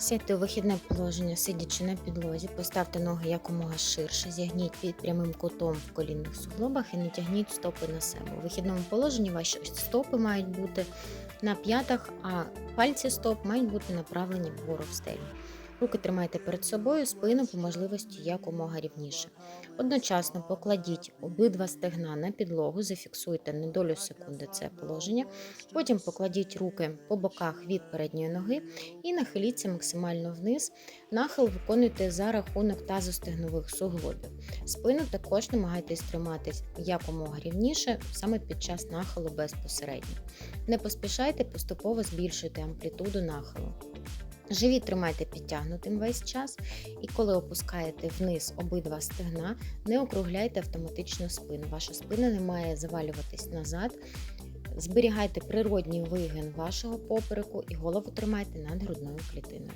Сядьте у вихідне положення, сидячи на підлозі, поставте ноги якомога ширше, зігніть під прямим кутом в колінних суглобах і натягніть стопи на себе. У вихідному положенні ваші стопи мають бути на п'ятах, а пальці стоп мають бути направлені вгору в стелю. Руки тримайте перед собою, спину по можливості якомога рівніше. Одночасно покладіть обидва стегна на підлогу, зафіксуйте на долю секунди це положення. Потім покладіть руки по боках від передньої ноги і нахиліться максимально вниз. Нахил виконуйте за рахунок тазостегнових суглобів. Спину також намагайтесь тримати якомога рівніше саме під час нахилу безпосередньо. Не поспішайте, поступово збільшуйте амплітуду нахилу. Живіт тримайте підтягнутим весь час, і коли опускаєте вниз обидва стегна, не округляйте автоматично спину. Ваша спина не має завалюватись назад. Зберігайте природній вигин вашого попереку і голову тримайте над грудною клітиною.